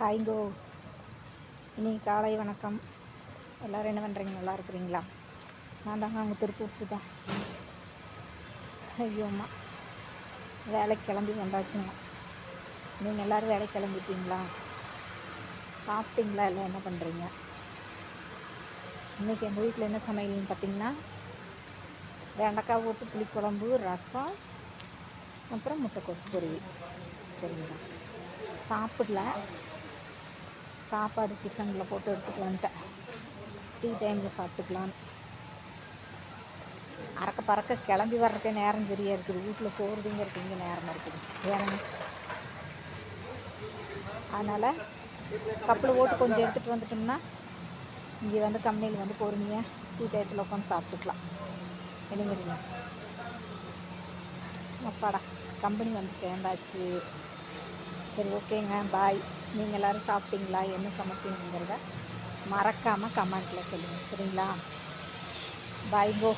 ஹாய்ங்கோ இன்னைக்கு காலை வணக்கம். எல்லோரும் என்ன பண்ணுறீங்க நல்லா இருக்கிறீங்களா? நான் தாங்க அவங்க திருப்பூர் சுதா ஐயோ அம்மா. வேலைக்கு கிளம்பி வந்தாச்சுங்க. நீங்கள் எல்லோரும் வேலைக்கு கிளம்பிட்டீங்களா? சாப்பிட்டீங்களா இல்லை என்ன பண்ணுறீங்க இன்றைக்கி எங்கள் வீட்டில் என்ன சமையல்னு பார்த்தீங்கன்னா வெண்டைக்காய் போட்டு புளிக்குழம்பு ரசம் அப்புறம் முட்டைக்கோசு பொரியல். சரிங்களா? சாப்பிடல. சாப்பாடு டிஃபனில் போட்டு எடுத்துகிட்டு வந்துட்டேன். டீ டைமில் சாப்பிட்டுக்கலான்னு அறக்க பறக்க கிளம்பி வர்றதுக்கே நேரம் சரியாக இருக்குது. வீட்டில் சோறு திங்கிறதுக்கு இங்கே நேரமாக இருக்குது. வேறங்க அதனால் கப்பில் ஓட்டு கொஞ்சம் எடுத்துகிட்டு வந்துட்டோம்னா இங்கே வந்து கம்பெனியில் வந்து பொறுமையாக டீ டயத்தில் உட்காந்து சாப்பிட்டுக்கலாம். என்னங்கிறீங்க? அப்பாடா கம்பெனி வந்து சேர்ந்தாச்சு. சரி ஓகேங்க பாய் நீங்கள் எல்லோரும் சாப்பிட்டீங்களா? என்ன சமைச்சிங்கிறத மறக்காமல் கமெண்ட்டில் சொல்லுங்கள் சரிங்களா? பாய் கோ